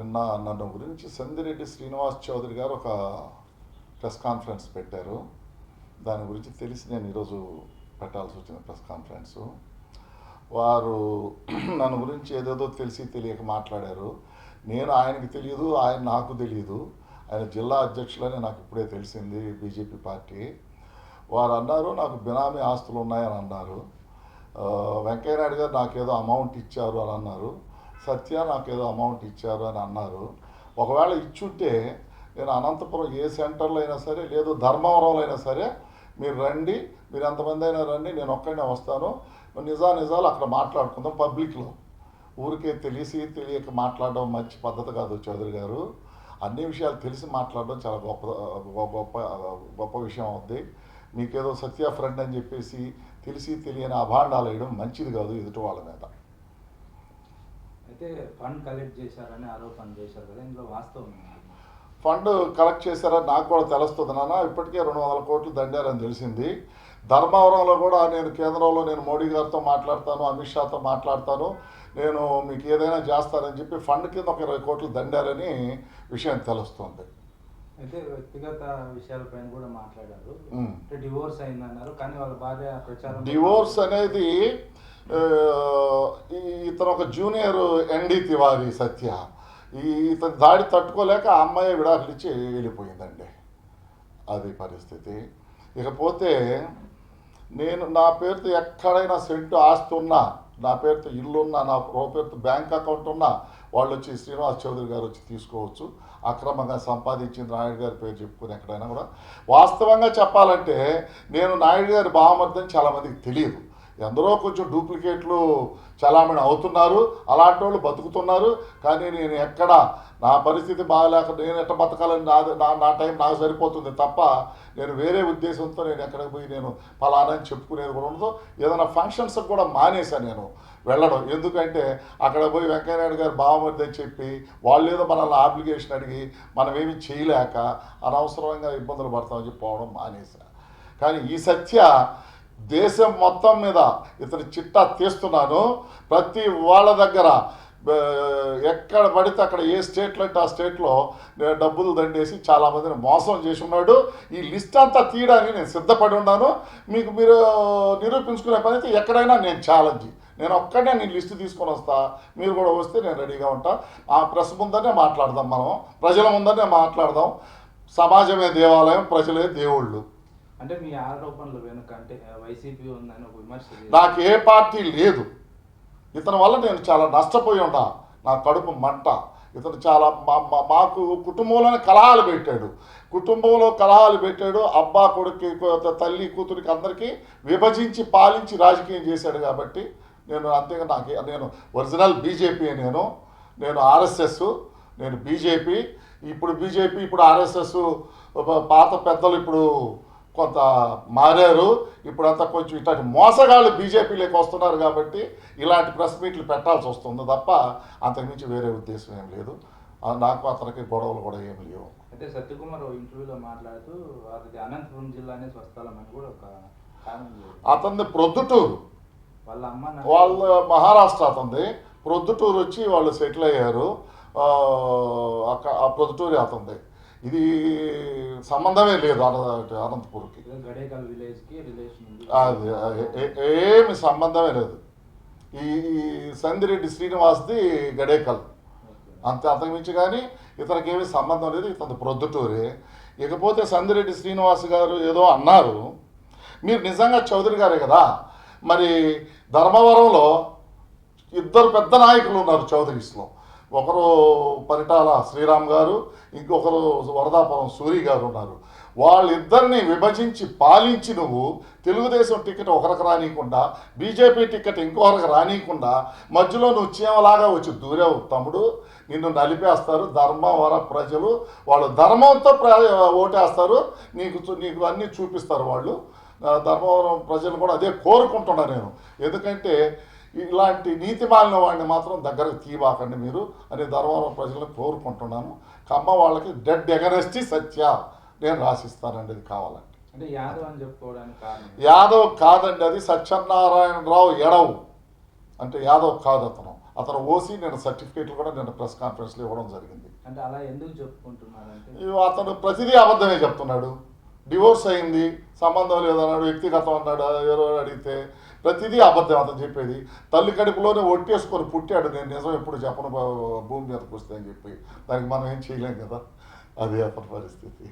నిన్న నన్ను గురించి సందిరెడ్డి శ్రీనివాస్ చౌదరి గారు ఒక ప్రెస్ కాన్ఫరెన్స్ పెట్టారు. దాని గురించి తెలిసి నేను ఈరోజు పెట్టాల్సి వచ్చిన ప్రెస్ కాన్ఫరెన్సు. వారు నన్ను గురించి ఏదేదో తెలిసి తెలియక మాట్లాడారు. నేను ఆయనకి తెలియదు ఆయన నాకు తెలియదు. ఆయన జిల్లా అధ్యక్షులని నాకు ఇప్పుడే తెలిసింది బీజేపీ పార్టీ. వారు అన్నారు నాకు బినామీ ఆస్తులు ఉన్నాయని అన్నారు. వెంకయ్యనాయుడు గారు నాకేదో అమౌంట్ ఇచ్చారు అని అన్నారు. సత్య నాకేదో అమౌంట్ ఇచ్చారు అని అన్నారు. ఒకవేళ ఇచ్చుంటే నేను అనంతపురం ఏ సెంటర్లో అయినా సరే లేదు ధర్మవరంలో అయినా సరే మీరు రండి మీరు ఎంతమంది అయినా రండి నేను ఒక్కడినే వస్తాను. నిజా నిజాలు అక్కడ మాట్లాడుకుందాం పబ్లిక్లో. ఊరికే తెలిసి తెలియక మాట్లాడడం మంచి పద్ధతి కాదు చౌదరి గారు. అన్ని విషయాలు తెలిసి మాట్లాడడం చాలా గొప్ప గొప్ప గొప్ప విషయం అవుద్ది. మీకేదో సత్య ఫ్రెండ్ అని చెప్పేసి తెలిసి తెలియని అభాండాలు వేయడం మంచిది కాదు ఎదుటి వాళ్ళ మీద. అయితే ఫండ్ కలెక్ట్ చేశారని ఆరోపణ చేశారు కదా ఇందులో వాస్తవం? ఫండ్ కలెక్ట్ చేశారని నాకు కూడా తెలుస్తుంది నాన్న. ఇప్పటికే రెండు వందల కోట్లు దండారని తెలిసింది. ధర్మవరంలో కూడా నేను కేంద్రంలో నేను మోడీ గారితో మాట్లాడతాను అమిత్ షాతో మాట్లాడతాను. నేను మీకు ఏదైనా చేస్తానని చెప్పి ఫండ్ కింద ఒక ఇరవై కోట్లు దండారని విషయం తెలుస్తుంది. అయితే వ్యక్తిగత విషయాలపైన కూడా మాట్లాడారు. డివోర్స్ అయిందన్నారు కానీ వాళ్ళ భార్య ప్రచారం డివోర్స్ అనేది ఇతను ఒక జూనియర్ ఎన్డి తివారి సత్య. ఈ ఇతని దాడి తట్టుకోలేక ఆ అమ్మాయి విడాకులు ఇచ్చి వెళ్ళిపోయిందండి. అది పరిస్థితి. ఇకపోతే నేను నా పేరుతో ఎక్కడైనా సెంటు ఆస్తి ఉన్నా నా పేరుతో ఇల్లు ఉన్నా నా పేరుతో బ్యాంక్ అకౌంట్ ఉన్నా వాళ్ళు వచ్చి శ్రీనివాస్ చౌదరి గారు వచ్చి తీసుకోవచ్చు. అక్రమంగా సంపాదించింది నాయుడు గారి పేరు చెప్పుకుని ఎక్కడైనా కూడా. వాస్తవంగా చెప్పాలంటే నేను నాయుడు గారి బావమర్దని చాలామందికి తెలియదు. ఎందరో కొంచెం డూప్లికేట్లు చలామణి అవుతున్నారు అలాంటి వాళ్ళు బతుకుతున్నారు కానీ నేను ఎక్కడ నా పరిస్థితి బాగాలేక నేను ఎట్ట బతకాలని నా నా నా టైం నాకు సరిపోతుంది తప్ప నేను వేరే ఉద్దేశంతో నేను ఎక్కడికి పోయి నేను ఫలానా అని చెప్పుకునేది కూడా ఉండదు. ఏదైనా ఫంక్షన్స్కి కూడా మానేశాను నేను వెళ్ళడం. ఎందుకంటే అక్కడ పోయి వెంకయ్యనాయుడు గారు బావమరిది అని చెప్పి వాళ్ళు ఏదో మనల్ని ఆబ్లిగేషన్ అడిగి మనం ఏమి చేయలేక అనవసరంగా ఇబ్బందులు పడతామని చెప్పి పోవడం మానేశా. కానీ ఈ సత్య దేశం మొత్తం మీద ఇతని చిట్టా తీస్తున్నాను. ప్రతి వాళ్ళ దగ్గర ఎక్కడ పడితే అక్కడ ఏ స్టేట్లో అంటే ఆ స్టేట్లో నేను డబ్బులు దండేసి చాలామందిని మోసం చేసి ఉన్నాడు. ఈ లిస్ట్ అంతా తీయడానికి నేను సిద్ధపడి ఉన్నాను. మీకు మీరు నిరూపించుకునే పని అయితే ఎక్కడైనా నేను ఛాలెంజ్ నేను ఒక్కడే నేను లిస్ట్ తీసుకొని వస్తా. మీరు కూడా వస్తే నేను రెడీగా ఉంటా. ఆ ప్రెస్ ముందరనే మాట్లాడదాం మనం. ప్రజల ముందరనే మాట్లాడదాం. సమాజమే దేవాలయం ప్రజలే దేవుళ్ళు. అంటే మీ ఆరోపణలు వెనుక అంటే వైసీపీ ఉందని ఒక విమర్శ నాకు ఏ పార్టీ లేదు. ఇతని వల్ల నేను చాలా నష్టపోయి ఉన్నా నా కడుపు మంట. ఇతను చాలా మా మాకు కుటుంబంలోనే కలహాలు పెట్టాడు. కుటుంబంలో కలహాలు పెట్టాడు. అబ్బా కొడుకు తల్లి కూతురికి అందరికీ విభజించి పాలించి రాజకీయం చేశాడు కాబట్టి నేను అంతేగా నాకు నేను ఒరిజినల్ బీజేపీ నేను. నేను ఆర్ఎస్ఎస్ నేను బీజేపీ. ఇప్పుడు బీజేపీ ఇప్పుడు ఆర్ఎస్ఎస్ పాత పెద్దలు ఇప్పుడు కొంత మారారు. ఇప్పుడంతా కొంచెం ఇట్లాంటి మోసగాళ్ళు బీజేపీలోకి వస్తున్నారు కాబట్టి ఇలాంటి ప్రెస్ మీట్లు పెట్టాల్సి వస్తుంది తప్ప అంతకుమించి వేరే ఉద్దేశం ఏం లేదు. నాకు అతనికి గొడవలు కూడా ఏం లేవు. అయితే సత్యకుమార్ ఇంటర్వ్యూలో మాట్లాడుతూ అది అనంతపురం జిల్లానే స్వస్థలం అని కూడా ఒక. అతన్ని ప్రొద్దుటూరు. వాళ్ళ అమ్మ వాళ్ళ మహారాష్ట్ర అతనిది. ప్రొద్దుటూరు వచ్చి వాళ్ళు సెటిల్ అయ్యారు. ఆ, అక్క- ఆ ప్రొద్దుటూరి అతనిది. ఇది సంబంధమే లేదు అన- అనంతపూర్కి. ఏమి సంబంధమే లేదు. ఈ సందిరెడ్డి శ్రీనివాస్ది గడేకల్. అంతే అంతకుమించి కానీ ఇతనికి ఏమీ సంబంధం లేదు ఇతని ప్రొద్దుటూరే. ఇకపోతే సందిరెడ్డి శ్రీనివాస్ గారు ఏదో అన్నారు. మీరు నిజంగా చౌదరి గారే కదా? మరి ధర్మవరంలో ఇద్దరు పెద్ద నాయకులు ఉన్నారు చౌదరీస్లో. ఒకరు పరిటాల శ్రీరామ్ గారు ఇంకొకరు వరదాపురం సూరి గారు ఉన్నారు. వాళ్ళిద్దరిని విభజించి పాలించి నువ్వు తెలుగుదేశం టికెట్ ఒకరికి రానియకుండా బీజేపీ టికెట్ ఇంకొకరికి రానియకుండా మధ్యలో నువ్వు చీమలాగా వచ్చి దూరావు. తమ్ముడు నిన్ను నలిపేస్తారు ధర్మవర ప్రజలు. వాళ్ళు ధర్మంతో ప్ర ఓటేస్తారు. నీకు చూ- నీకు అన్నీ చూపిస్తారు వాళ్ళు. ధర్మవరం ప్రజలు కూడా అదే కోరుకుంటున్నా నేను. ఎందుకంటే ఇలాంటి నీతి మాలిన వాడిని మాత్రం దగ్గరకు తీవాకండి మీరు అని ధర్మవరం ప్రజలను కోరుకుంటున్నాను. కమ్మ వాళ్ళకి డెడ్ ఎగనెస్టీ సత్య నేను రాసిస్తానండి ఇది కావాలంటే. అంటే యాదవ్ అని? యాదవ్ కాదండి అది సత్యనారాయణరావు ఎడవు. అంటే యాదవ్ కాదు అతను. అతను ఓసీ నేను సర్టిఫికేట్లు కూడా నేను ప్రెస్ కాన్ఫరెన్స్లో ఇవ్వడం జరిగింది. అంటే అలా ఎందుకు చెప్పుకుంటున్నారంటే? ఇవి అతను ప్రతిదీ అబద్ధమే చెప్తున్నాడు. డివోర్స్ అయింది సంబంధం లేదన్నాడు వ్యక్తిగతం అన్నాడు ఎవరో అడిగితే ప్రతిదీ అబద్ధం అతను చెప్పేది. తల్లి కడుపులోనే ఒట్టేసుకొని పుట్టాడు నేను నిజం ఎప్పుడు చెప్పను భూమి మీదకి వస్తే అని చెప్పి. దానికి మనం ఏం చేయలేం కదా? అది అతని పరిస్థితి.